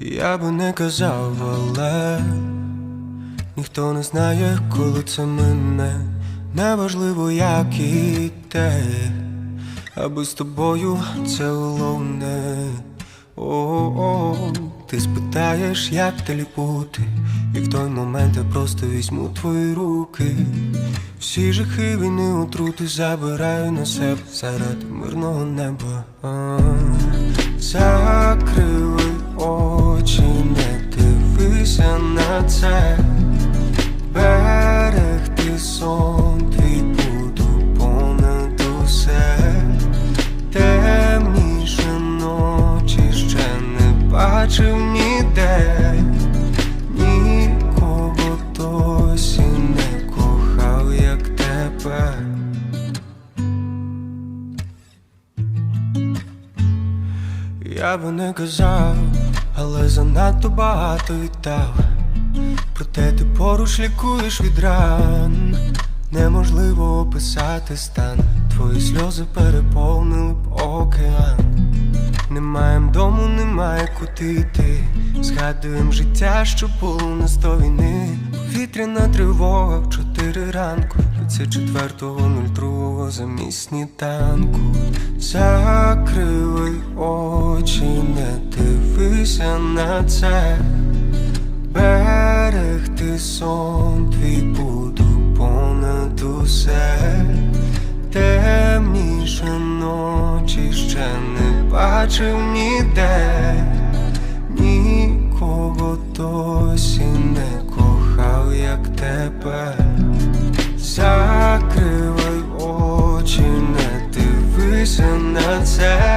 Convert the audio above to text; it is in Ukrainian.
Я би не казав, але ніхто не знає, коли це мине. Неважливо, як і те, аби з тобою це головне. О, о, ти спитаєш, як далі бути, і в той момент я просто візьму твої руки. Всі жахи війни отрути забираю на себе серед мирного неба. А, Закрили на це. Берегти сон твій буду понад усе. Темніше ночі ще не бачив ніде. Нікого досі не кохав, як тебе. Я би не казав, але занадто багато віддав. Проте ти поруч лікуєш від ран. Неможливо описати стан. Твої сльози переповнили б океан. Немає дому, немає куди йти. Згадуєм життя, що було на сто війни. Повітряна тривога в чотири ранку. Це четвертого нуль 34.02 замість сніданку. Закрили очі, не дивися на це. Ти сон твій буду понад усе, темніше ночі ще не бачив ніде, нікого досі не кохав, як тебе, закривай очі, не дивися на це.